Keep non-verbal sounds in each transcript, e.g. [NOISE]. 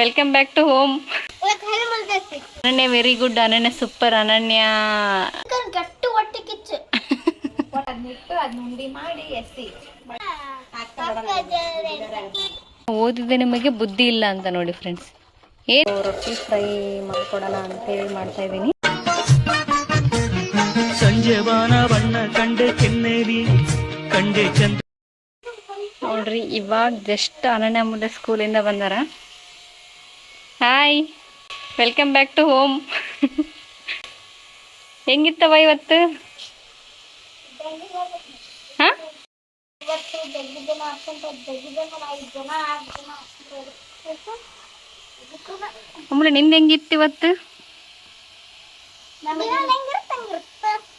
Welcome back to home Ananya very good Ananya super Ananya. ಗಟ್ಟು ಹೊಟ್ಟೆ ಕಿಚ್ಚು. ಅದನ್ನಿಟ್ಟು ಅದನ್ನ ಉಂಡಿ ಮಾಡಿ ಎಸಿ ಓದಿದ ನಿಮಗೆ ಬುದ್ಧಿ ಇಲ್ಲ ಅಂತ ನೋಡಿ ಫ್ರೆಂಡ್ಸ್ ಏನು? ರೊಟ್ಟಿ ಫ್ರೈ ಮಾಡ್ಕೊಡೋಣ ಅಂತೇಳಿ ಮಾಡ್ತಾ ಇದ್ದೀನಿ. ಸಂಜೆ ಬಾನ ಬಣ್ಣ ಕಂಡೆ ಕೆನ್ನೇರಿ ಕಂಡೆ ಚಂದ್ರ ನೋಡ್ರಿ ಇವಾಗ ಜಸ್ಟ್ ಅನನ್ಯ ಮುಂದೆ ಸ್ಕೂಲಿಂದ ಬಂದಾರ. Hi welcome back to home ಹೆಂಗಿತ್ತವ ಇವತ್ತು? ಹಾ? ಆಮೇಲೆ ನಿಂದ ಹೆಂಗಿತ್ತು ಇವತ್ತು?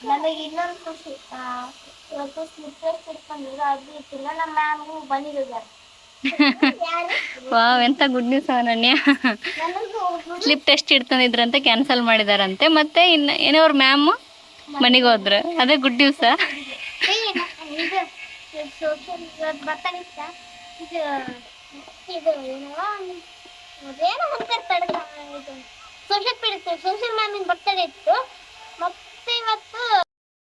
ನನಗೆ ಇನ್ನೊಂದು ಖುಷಿ ಇವತ್ತು ಸ್ಲಿಪ್ಪರ್ಸ್ ಇಟ್ಕೊಂಡಿದ್ರು ಅದು ಇಟ್ಟಿಲ್ಲ. ನಮ್ಮ ಮ್ಯಾಮ್ ಬಂದಿದ್ದಾರೆ. [LAUGHS] ವಾವ್, ಎಂತ good news Ananya. Slip test ಇಡ್ತಂದಿದ್ರಂತೆ cancel ಮಾಡಿದಾರಂತೆ. ಮತ್ತೆ ಇನ್ನು ಏನೋ ಅವ್ರ ಮ್ಯಾಮ್ ಮನೆಗೆ ಹೋದ್ರು. ಅದೇ ಗುಡ್ ನ್ಯೂಸ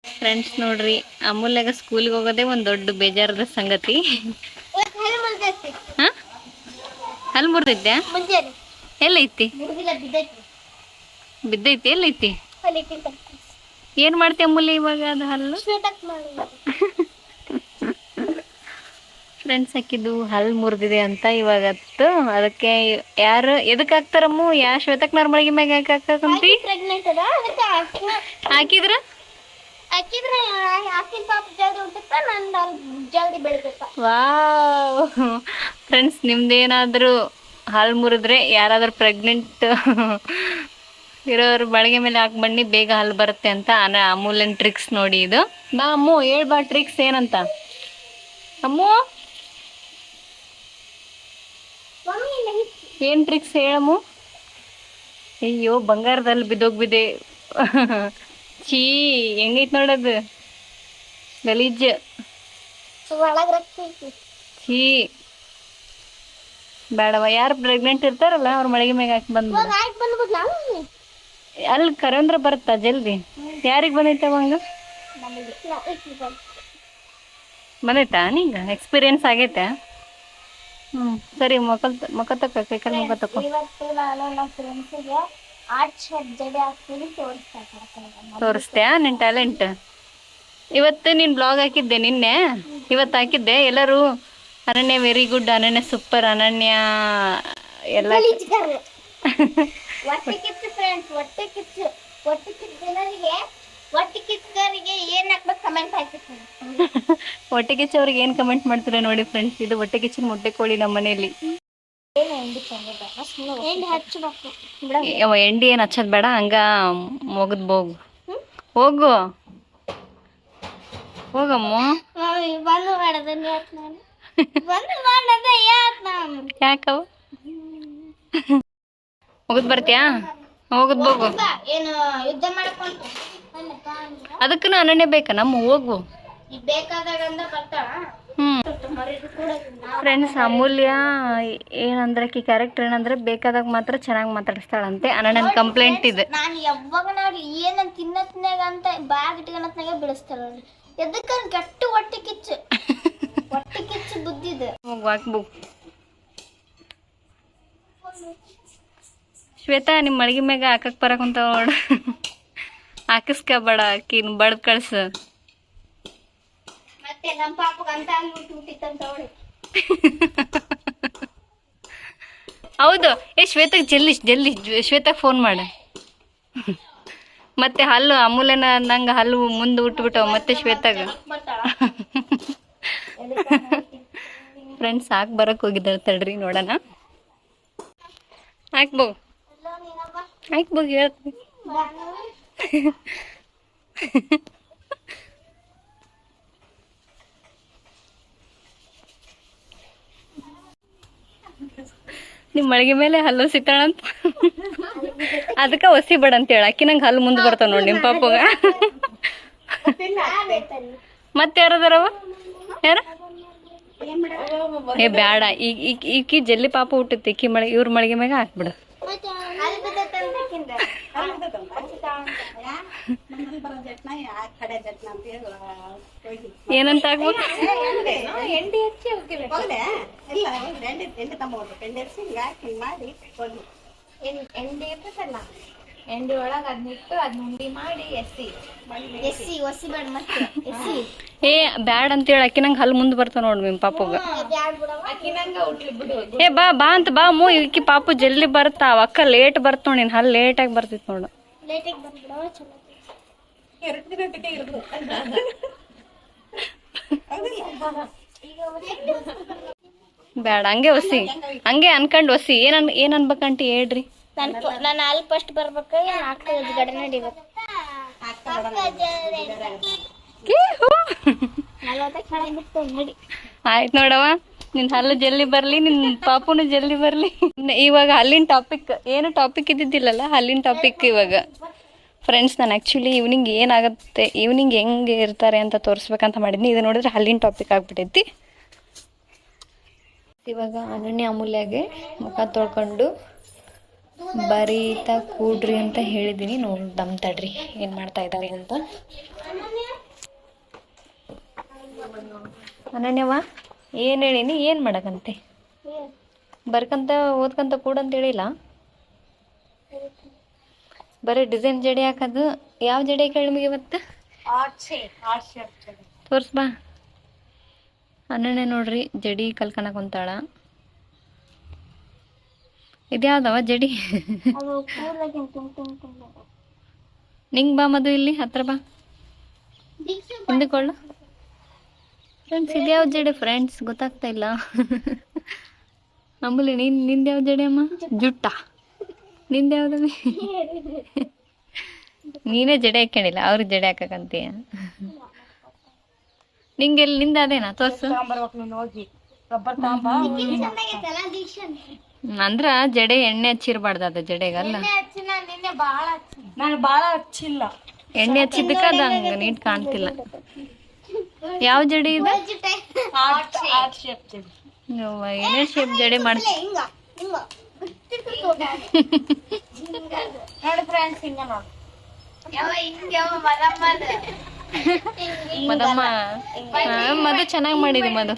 ಫ್ರೆಂಡ್ಸ್ ನೋಡ್ರಿ, ಅಮೂಲ್ಯಾಗ ಸ್ಕೂಲ್ಗೆ ಹೋಗೋದೇ ಒಂದು ದೊಡ್ಡ ಬೇಜಾರದ ಸಂಗತಿ ಇವತ್ತು ಹೆಣ್ಣು ಮಲ್ದೈತಿ ಹಾ ಅಲ್ಲಿ ಮುರಿದಿದ್ದೆ ಎಲ್ಲೈತಿ? ಬಿದ್ದೈತಿ. ಎಲ್ಲೈತಿ? ಏನ್ ಮಾಡ್ತೀಯ ಅಮೂಲ್ಯ ಇವಾಗ ಅದು ಹಲ್ಲು? ಫ್ರೆಂಡ್ಸ್ ಹಾಕಿದ್ದು ಹಲ್ಲು ಮುರಿದಿದೆ ಅಂತ ಇವಾಗ ಹತ್ತು ಅದಕ್ಕೆ ಯಾರು ಎದಕ್ಕೆ ಹಾಕ್ತಾರಮ್ಮ? ಯಾ ಶ್ವೇತಕ್ ನರ್ಮಳಿಗೆ ಮ್ಯಾಗ ಯಾಕೆ ಹಾಕಂತಿ ಹಾಕಿದ್ರ ವಾವ್. ಫ್ರೆಂಡ್ಸ್ ನಿಮ್ದೇನಾದರೂ ಹಾಲು ಮುರಿದ್ರೆ ಯಾರಾದರೂ ಪ್ರೆಗ್ನೆಂಟ್ ಇರೋರು ಬಳಗೆ ಮೇಲೆ ಹಾಕಿ ಬನ್ನಿ ಬೇಗ ಹಾಲು ಬರುತ್ತೆ ಅಂತ ಅನ ಅಮೂಲ್ಯನ್ ಟ್ರಿಕ್ಸ್ ನೋಡಿ ಇದು. ಬಾ ಅಮ್ಮು ಹೇಳ್ಬಾ ಟ್ರಿಕ್ಸ್ ಏನಂತ. ಅಮ್ಮು? ಏನು ಟ್ರಿಕ್ಸ್ ಹೇಳಮ್ಮು ಅಯ್ಯೋ ಬಂಗಾರದಲ್ಲಿ ಬಿದ್ದೋಗ್ಬಿದೆ ಛೀ ಹೆಂಗೈತ್ ನೋಡೋದು ಗಲೀಜ್. ಚೀ ಬೇಡವ? ಯಾರು ಪ್ರೆಗ್ನೆಂಟ್ ಇರ್ತಾರಲ್ಲ ಅವ್ರ ಮಳಿಗೆ ಮ್ಯಾಗ ಹಾಕಿ ಬಂದ್ ಅಲ್ಲಿ ಕರೆಂದ್ರ ಬರುತ್ತಾ ಜಲ್ದಿ? ಯಾರಿಗೆ ಬಂದೈತೆ ಅವಂಗ? ಬಂದೈತಾ ನೀಗ? ಎಕ್ಸ್ಪೀರಿಯನ್ಸ್ ಆಗೈತೆ? ಹ್ಞೂ ಸರಿ ಮೊಕಲ್ ಮಕ್ಕ ತಕ್ಕ ಕೈಕಲ್ ಮೊಕ ತಕ್ಕ ತೋರಿಸ್ತ್ಯಾ ನಿನ್ನ ಟ್ಯಾಲೆಂಟ್ ಇವತ್ತು ನೀನು ಬ್ಲಾಗ್ ಹಾಕಿದ್ದೆ ನಿನ್ನೆ. ಇವತ್ತು ಹಾಕಿದ್ದೆ. ಎಲ್ಲರೂ Ananya very good Ananya super Ananya ಎಲ್ಲ [LAUGHS] ಹೊಟ್ಟೆ ಕಿಚ್ಚು ಫ್ರೆಂಡ್ಸ್ ಹೊಟ್ಟೆ ಕಿಚ್ಚು ಹೊಟ್ಟೆ ಕಿಚ್ಚು ಜನರಿಗೆ ಹೊಟ್ಟೆ ಕಿಚ್ಚರಿಗೆ ಏನ್ ಹಾಕ್ಬೇಕು ಕಮೆಂಟ್ ಮಾಡ್ತಾರೆ ಹೊಟ್ಟೆ ಕಿಚ್ಚು ಅವ್ರಿಗೆ ಏನು ಕಮೆಂಟ್ ಮಾಡ್ತೀರಾ ನೋಡಿ ಫ್ರೆಂಡ್ಸ್ ಇದು ಹೊಟ್ಟೆ ಕಿಚ್ಚಿನ ಮೊಟ್ಟೆ ಕೋಳಿ ನಮ್ಮ ಮನೆಯಲ್ಲಿ. ಎಂಡಿ ಏನು ಹಚ್ಚೋದು ಬೇಡ ಹಂಗ ಮುಗಿದ್ ಹೋಗು ಹೋಗು. ಹೋಗಮ್ಮ. ನಾನು ನಾನು? ಯಾಕವ ಹೋಗುದ್ ಬರ್ತೀಯಾ? ಹೋಗುದ್ ಹೋಗು. ಅದಕ್ಕೂ ಅನನ್ಯ ಬೇಕ? ನಮ್ಮ ಹೋಗು. ಫ್ರೆಂಡ್ಸ್ ಅಮೂಲ್ಯ ಏನಂದ್ರೆ ಆಕಿ ಕ್ಯಾರೆಕ್ಟರ್ ಏನಂದ್ರೆ ಬೇಕಾದಾಗ ಮಾತ್ರ ಚೆನ್ನಾಗಿ ಮಾತಾಡಿಸ್ತಾಳಂತೆ. ಅನಣ್ಣನ ಕಂಪ್ಲೇಂಟ್ ಇದೆ. ನಾನು ಯಾವಾಗ ನೋಡಿ ಏನಂತ ತಿನ್ನತ್ನಾಗ ಅಂತ ಬ್ಯಾಗ್ ಇಟ್ಕೊಳತ್ನಾಗ ಎದಕ್ಕೆ ಗಟ್ಟು ಹೊಟ್ಟೆ ಕಿಚ್ಚು? [LAUGHS] ಹೊಟ್ಟೆ ಕಿಚ್ಚು ಬುದ್ಧಿದು ಹೋಗು ಹಾಕ್ಬೇಕು ಶ್ವೇತಾ ನಿಮ್ಮ ಮಳಿಗೆ ಮ್ಯಾಗ ಹಾಕಕ್ ಬರಕುಂತ ನೋಡ. ಹಾಕಿಸ್ಕೋಬೇಡ ಆಕಿನ ಬಡ್ದ್ ಕಳ್ಸ. ಮತ್ತೆ ನಮ್ಮ ಅಂತ ಅಲ್ಲಿ ಹುಟ್ಟಿತ್ತಂತ ಅವಳು. ಹೌದು. ಏ ಶ್ವೇತಕ್ ಜಲ್ದಿ ಜಲ್ದಿ ಶ್ವೇತಕ್ ಫೋನ್ ಮಾಡ. ಮತ್ತೆ ಹಲ್ಲು ಅಮೂಲ್ಯನ ನಂಗೆ ಹಲ್ಲು ಮುಂದೆ ಉಟ್ಬಿಟ್ಟವ ಮತ್ತೆ ಶ್ವೇತಾಗ. [LAUGHS] ಫ್ರೆಂಡ್ಸ್ ಹಾಕಿ ಬರಕ್ ಹೋಗಿದ್ದಾರೆ ತಡ್ರಿ ನೋಡೋಣ. ಹಾಕ್ಬೋ ಹಾಕ್ಬೋ ಹೇಳ್ತೀನಿ ನಿಮ್ಮ ಮಳಿಗೆ ಮೇಲೆ ಹಲ್ಲು ಸಿಗ್ತಾಳಂತ? ಅದಕ್ಕ ಒಸಿ ಬೇಡ ಅಂತ ಹೇಳ. ಅಕ್ಕಿ ನಂಗೆ ಹಲ್ಲು ಮುಂದೆ ಬರ್ತಾವ ನೋಡಿ ನಿಮ್ಮ ಪಾಪಗ. [LAUGHS] ಮತ್ತೆ ಯಾರದಾರವ? ಯಾರ? ಏ, ಬ್ಯಾಡ. ಈಕಿ ಜಲ್ಲಿ ಪಾಪ ಹುಟ್ಟುತ್ತೆ. ಈಕಿ ಮಳೆ ಇವ್ರ ಮಳಿಗೆ ಮ್ಯಾಗ ಹಾಕ್ಬಿಡು. ಏನಂತ ಆಗ್ಬೇಕು ಎಂಡಿ ಮಾಡಿ ಎಂಡಿ ಇರ್ತದಲ್ಲ ಎಂಡಿ ಒಳಗೆ ಅದನ್ನಿಟ್ಟು ಅದನ್ನ ಉಂಡಿ ಮಾಡಿ ಎಸಿ ಎಸ್ಸಿ ಒಸಿ ಬೇಡ ಮತ್ತೆ ಎಸ್ಸಿ. ಏ ಬ್ಯಾಡ ಅಂತೇಳಿ ಅಕ್ಕಿ ನಂಗೆ ಹಲ್ ಮುಂದೆ ಬರ್ತಾವ ನೋಡಿ ನಿಮ್ಮ ಪಾಪಗ. ಅಕ್ಕಿನಂಗ ಬಿಡು. ಏ ಬಾ ಬಾ ಅಂತ ಬಾ ಮೂ ಇಕ್ಕಿ ಪಾಪು ಜಲ್ದಿ ಬರ್ತಾವ. ಅಕ್ಕ ಲೇಟ್ ಬರ್ತಾವ ನೋಡಿ ಹಲ್ಲು ಹಲ್ ಲೇಟ್ ಆಗಿ ಬರ್ತೈತಿ ನೋಡು. ಲೇಟಿಗೆ ಬಂದ್ಬಿಡವ ಚಲೋ ಈಗ ಬ್ಯಾಡ ಹಂಗೆ ಒಸಿ ಹಂಗೆ ಅನ್ಕಂಡ್ ಒಸಿ ಏನ್ ಅನ್ ಏನ್ ಅನ್ಬೇಕಂಟಿ ಹೇಳ್ರಿ. ನಾನು ನಾನು ಅಲ್ಲಿ ಫಸ್ಟ್ ಬರ್ಬೇಕು ನಾಲ್ಕು ಗಡೆ ನಡಿಬೇಕು. ನಲ್ವತ್ತಕ್ಕೆ ಬಿಟ್ಟು ನಡಿ. ಆಯ್ತು ನೋಡವ ನಿನ್ ಹಲ್ಲು ಜಲ್ದಿ ಬರ್ಲಿ ನಿನ್ ಪಾಪುನು ಜಲ್ದಿ ಬರ್ಲಿ. ಇವಾಗ ಅಲ್ಲಿನ ಟಾಪಿಕ್ ಏನು ಟಾಪಿಕ್ ಇದ್ದಿದ್ದಿಲ್ಲಲ್ಲ? ಅಲ್ಲಿನ ಟಾಪಿಕ್ ಇವಾಗ. ಫ್ರೆಂಡ್ಸ್ ನಾನು ಆ್ಯಕ್ಚುಲಿ ಈವ್ನಿಂಗ್ ಏನಾಗುತ್ತೆ ಈವ್ನಿಂಗ್ ಹೆಂಗೆ ಇರ್ತಾರೆ ಅಂತ ತೋರಿಸ್ಬೇಕಂತ ಮಾಡಿದ್ನಿ. ಇದು ನೋಡಿದ್ರೆ ಅಲ್ಲಿನ ಟಾಪಿಕ್ ಆಗ್ಬಿಟ್ಟೈತಿ ಇವಾಗ ಅನನ್ಯ ಅಮೂಲ್ಯಾಗೆ ಮುಖ ತೊಳ್ಕೊಂಡು ಬರೀತಾ ಕೂಡ್ರಿ ಅಂತ ಹೇಳಿದ್ದೀನಿ ನೋಡಿ ತಡ್ರಿ. ಏನು ಮಾಡ್ತಾ ಇದ್ದಾರೆ ಅಂತ. ಅನನ್ಯವ ಏನು ಹೇಳಿನಿ? ಏನು ಮಾಡಕಂತೆ? ಬರ್ಕಂತ, ಓದ್ಕಂತ ಕೂಡ ಅಂತ ಹೇಳಿಲ್ಲ. ಬರೀ ಡಿಸೈನ್ ಜಡಿ ಹಾಕೋದು. ಯಾವ ಜಡಿ ಕೇಳಿ ನಿಮಗೆ ಇವತ್ತು? ತೋರ್ಸ್ ಬಾ. ಅನನ್ಯ ನೋಡ್ರಿ, ಜಡಿ ಕಲ್ಕನಕ್ ಕುಂತಾಳ ಇದ್ಯಾವ್ದವ ಜಡಿ? ನಿಂಗ್ ಬಾ ಮದು ಇಲ್ಲಿ ಹತ್ರ ಬಾ. ಹಿಂದಿಕೊಳ್ಳ. ಫ್ರೆಂಡ್ಸ್ ಇದ್ಯಾವ ಜಡೆ ಫ್ರೆಂಡ್ಸ್ ಗೊತ್ತಾಗ್ತಾ ಇಲ್ಲ. ನಂಬಲಿ ನೀನ್ನಿಂದ ಯಾವ ಜಡೆ ಅಮ್ಮ? ಜುಟ್ಟ. ನಿಂದ ಯಾವ್ದವಿ ನೀನೇ ಜಡೆ ಹಾಕೊಂಡಿಲ್ಲ ಅವ್ರಿಗೆ ಜಡೆ ಹಾಕಕಂತೀಯ. ನಿಂಗೆಲ್ಲಿ ನಿಂದ ಅದೇನಾ? ತೋರ್ಸು. ಅಂದ್ರ ಜಡೆ ಎಣ್ಣೆ ಹಚ್ಚಿರ್ಬಾರ್ದು ಅದು ಜಡೆಗಲ್ಲ. ನಾನು ಹಚ್ಚಿಲ್ಲ. ಎಣ್ಣೆ ಹಚ್ಚಿದ್ದಕ್ಕ ಅದು ಹಂಗ ನೀಟ್ ಕಾಣ್ತಿಲ್ಲ. ಯಾವ ಜಡೆ ಇದೆ? ಏನೇ ಶೇಪ್ ಜಡೆ ಮಾಡ್ತಿ ಮದಮ್ಮ ಹಾ, ಮದು ಚೆನ್ನಾಗಿ ಮಾಡಿದಿ ಮದು.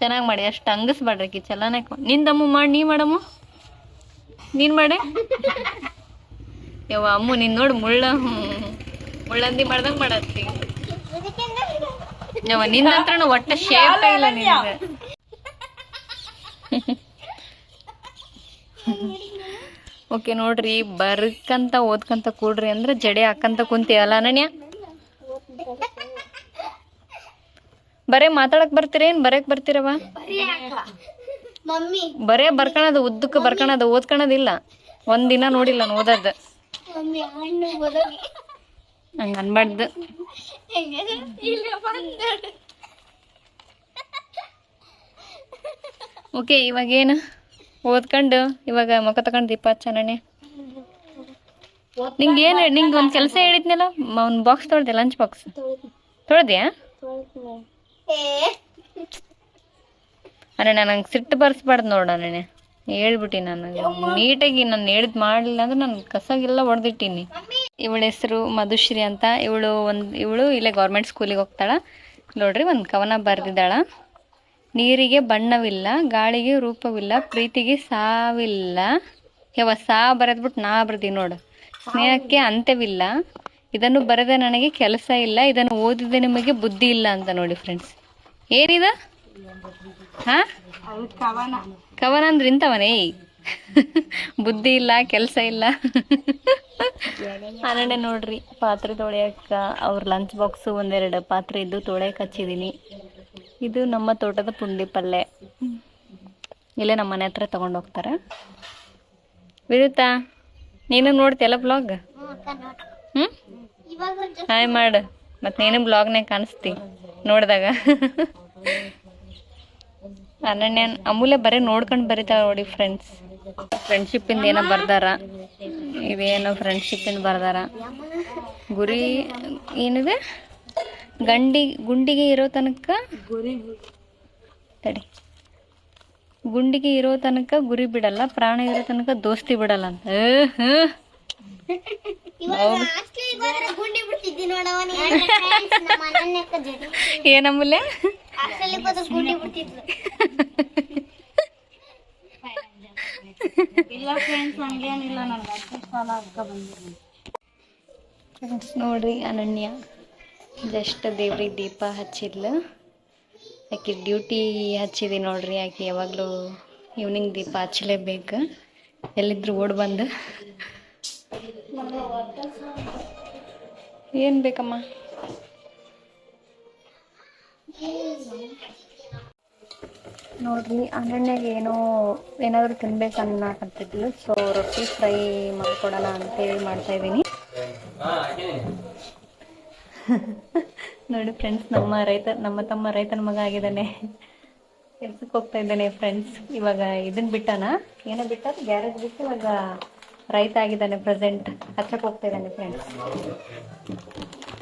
ಚೆನ್ನಾಗಿ ಮಾಡಿ, ಅಷ್ಟು ಹಂಗಸ್ಬೇಡ್ರಿ ಆಕಿ, ಚಲನೆ ನಿಂದಮ್ಮ ಮಾಡಿ, ನೀ ಮಾಡಮ್ಮ? ನೀನ್ ಮಾಡಿ. ಯವ್ವ, ಅಮ್ಮು, ನೀನ್ ನೋಡು, ಮುಳ್ಳ. ಮುಳ್ಳಂದಿ ಮಾಡ್ದಂಗೆ ಮಾಡತ್ತಿ. ಯವ್ವ ನಿಂದಂತ್ರ ಒಟ್ಟ ಶೇಪ್ ಇಲ್ಲ ನಿನ್ಗೆ. ಓಕೆ, ನೋಡ್ರಿ, ಬರ್ಕಂತ, ಓದ್ಕಂತ ಕೂಡ್ರಿ ಅಂದ್ರೆ ಜಡೆ ಹಾಕಂತ ಕುಂತೀವಲ್ಲ ಅನನ್ಯ? ಬರೇ ಮಾತಾಡಕ್ ಬರ್ತೀರೇನ್? ಬರಕ್ ಬರ್ತೀರವ ಬರೇ ಬರ್ಕಣದ ಉದ್ದಕ್ಕೆ ಬರ್ಕಣದ ಓದ್ಕಣದಿಲ್ಲ. ಒಂದಿನ ನೋಡಿಲ್ಲ ನಾನು ಓದದ್. ಹಂಗ ಅನ್ಬಾರ್ದು. ಓಕೆ ಇವಾಗ ಏನು ಓದ್ಕೊಂಡು ಇವಾಗ ಮುಖ ತಗೊಂಡು ದೀಪ ಹಚ್ಚಣನೆ ನಿಂಗೆ ಏನು ನಿಂಗೆ ಒಂದು ಕೆಲಸ ಹೇಳಿದ್ನಲ್ಲ ಒಂದು ಬಾಕ್ಸ್ ತೊಳ್ದೆ ಲಂಚ್ ಬಾಕ್ಸ್ ತೊಳ್ದ್ಯಾ? ಅರೆ ನನಗೆ ಸಿಟ್ಟು ಬರ್ಸ್ಬಾರ್ದು ನೋಡ ಅಣ್ಣ ಹೇಳ್ಬಿಟ್ಟಿ ನಾನು ನೀಟಾಗಿ ನಾನು ಹೇಳಿದ್ ಮಾಡಲಿಲ್ಲ ಅಂದ್ರೆ ನಾನು ಕಸಾಗೆಲ್ಲ ಹೊಡೆದಿಟ್ಟಿನಿ ಇವಳ ಹೆಸರು ಮಧುಶ್ರೀ ಅಂತ. ಇವಳು ಒಂದು, ಇವಳು ಇಲ್ಲೇ ಗೌರ್ಮೆಂಟ್ ಸ್ಕೂಲಿಗೆ ಹೋಗ್ತಾಳ. ನೋಡ್ರಿ ಒಂದು ಕವನ ಬರೆದಿದ್ದಾಳ. ನೀರಿಗೆ ಬಣ್ಣವಿಲ್ಲ, ಗಾಳಿಗೆ ರೂಪವಿಲ್ಲ, ಪ್ರೀತಿಗೆ ಸಾವಿಲ್ಲ. ಯಾವ ಸಾ ಬರೆದ್ಬಿಟ್ಟು ನಾ ಬರ್ದಿ ನೋಡು. ಸ್ನೇಹಕ್ಕೆ ಅಂತ್ಯವಿಲ್ಲ. ಇದನ್ನು ಬರೆದ ನನಗೆ ಕೆಲಸ ಇಲ್ಲ, ಇದನ್ನು ಓದಿದ ನಿಮಗೆ ಬುದ್ಧಿ ಇಲ್ಲ ಅಂತ ನೋಡಿ ಫ್ರೆಂಡ್ಸ್ ಏನಿದ? ಹಾ? ಕವನ ಅಂದ್ರೆ ಇಂಥವನೇ? ಬುದ್ಧಿ ಇಲ್ಲ, ಕೆಲಸ ಇಲ್ಲ. ಹನ್ನೆರಡೆ ನೋಡ್ರಿ, ಪಾತ್ರೆ ತೊಳೆಯಕ್ಕ ಅವ್ರ ಲಂಚ್ ಬಾಕ್ಸು ಒಂದೆರಡು ಪಾತ್ರೆ ಇದ್ದು ತೊಳೆಯಕ್ಕೆ ಹಚ್ಚಿದ್ದೀನಿ ಇದು ನಮ್ಮ ತೋಟದ ಪುಂಡಿ ಪಲ್ಯ ಇಲ್ಲೇ ನಮ್ಮ ಮನೆ ಹತ್ರ ತಗೊಂಡು ಹೋಗ್ತಾರೆ. ವಿರುತ್ತಾ ನೀನು ನೋಡ್ತಿಯಲ್ಲ ಬ್ಲಾಗ್ ಇವಾಗ ಹಾಯ್ ಮಾಡು. ಮತ್ತು ನೀನು ಬ್ಲಾಗ್ನಾಗ ಕಾಣಿಸ್ತಿ, ನೋಡಿದಾಗ. ಅನನ್ಯ, ಅಮೂಲ್ಯ ಬರೀ ನೋಡ್ಕೊಂಡು ಬರೀತಾವ ನೋಡಿ ಫ್ರೆಂಡ್ಸ್ ಫ್ರೆಂಡ್ಶಿಪ್ಪಿಂದ ಏನೋ ಬರ್ದಾರ. ಫ್ರೆಂಡ್ಶಿಪ್ ಫ್ರೆಂಡ್ಶಿಪ್ಪಿಂದ ಬರ್ದಾರ. ಗುರಿ, ಏನಿದೆ? ಗಂಡಿ, ಗುಂಡಿಗೆ ಇರೋ ತನಕ? ತಡಿ. ಗುಂಡಿಗೆ ಇರೋ ತನಕ ಗುರಿ ಬಿಡಲ್ಲ, ಪ್ರಾಣ ಇರೋ ತನಕ ದೋಸ್ತಿ ಬಿಡಲ್ಲ ಅಂತ. ಏನಮ್ಮಲೆ [LAUGHS] [LAUGHS] ನೋಡ್ರಿ ಅನನ್ಯ. ಜಸ್ಟ್ ದೇವ್ರಿಗೆ ದೀಪ ಹಚ್ಚಿದ್ಲು. ಆಕೆ ಡ್ಯೂಟಿ ಹಚ್ಚಿದಿ ನೋಡ್ರಿ ಆಕೆ ಯಾವಾಗಲೂ ಈವ್ನಿಂಗ್ ದೀಪ ಹಚ್ಚಲೇಬೇಕು. ಎಲ್ಲಿದ್ರು ಓಡ್ ಬಂದು. ಏನು ಬೇಕಮ್ಮ? ನೋಡ್ರಿ ಅನನ್ಯಾಗ ಏನೋ ಏನಾದರೂ ತಿನ್ಬೇಕು ಅನ್ನಕಂತಿದ್ಲು ಸೊ ರೊಟ್ಟಿ ಫ್ರೈ ಮಾಡ್ಕೊಡೋಣ ಅಂತೇಳಿ ಮಾಡ್ತಾ ಇದ್ದೀನಿ. [LAUGHS] ನೋಡಿ ಫ್ರೆಂಡ್ಸ್ ನಮ್ಮ ರೈತ, ನಮ್ಮ ತಮ್ಮ ರೈತನ ಮಗ ಆಗಿದ್ದಾನೆ. ಕೆಲ್ಸಕ್ಕೆ ಹೋಗ್ತಾ ಇದ್ದಾನೆ ಫ್ರೆಂಡ್ಸ್ ಇವಾಗ ಇದನ್ನ ಬಿಟ್ಟಾನ? ಏನೋ ಬಿಟ್ಟ ಗ್ಯಾರೇಜ್ ಬಿಟ್ಟು ಇವಾಗ ರೈತ ಆಗಿದ್ದಾನೆ ಪ್ರೆಸೆಂಟ್ ಹತ್ರಕ್ಕೆ ಹೋಗ್ತಾ ಇದ್ದಾನೆ ಫ್ರೆಂಡ್ಸ್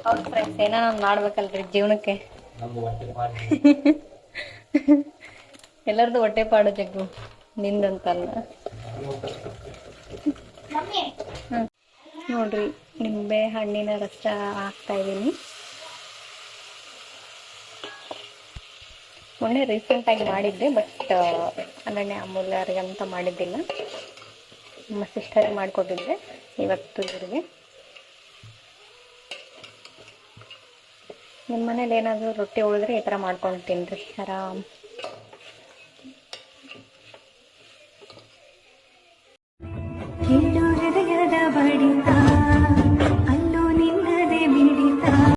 ಹೌದು ಫ್ರೆಂಡ್ಸ್ ಏನೋ ನಾನು ಮಾಡ್ಬೇಕಲ್ರಿ ಜೀವನಕ್ಕೆ? [LAUGHS] ಎಲ್ಲರದು ಹೊಟ್ಟೆ ಪಾಡು ಜಗ್ಗು, ನಿಂದಂತಲ್ಲ. ನೋಡ್ರಿ, ನಿಂಬೆ ಹಣ್ಣಿನ ರಸ ಹಾಕ್ತಾ ಇದ್ದೀನಿ. ಮೊನ್ನೆ ರೀಸೆಂಟಾಗಿ ಮಾಡಿದ್ದೆ ಬಟ್ ಅನನ್ಯ ಅಮೂಲ್ಯರಿಗೆ ಅಂತ ಮಾಡಿದ್ದಿಲ್ಲ. ನಮ್ಮ ಸಿಸ್ಟರ್ ಮಾಡಿಕೊಟ್ಟಿದ್ದೆ ಇವತ್ತು ಇವರಿಗೆ. ನಿಮ್ಮ ಮನೇಲಿ ಏನಾದರೂ ರೊಟ್ಟಿ ಉಳಿದ್ರೆ ಈ ಥರ ಮಾಡ್ಕೊಂಡು ತಿನ್ರಿ, ಆರಾಮ್. ಹೃದಯದ ಬಡಿತ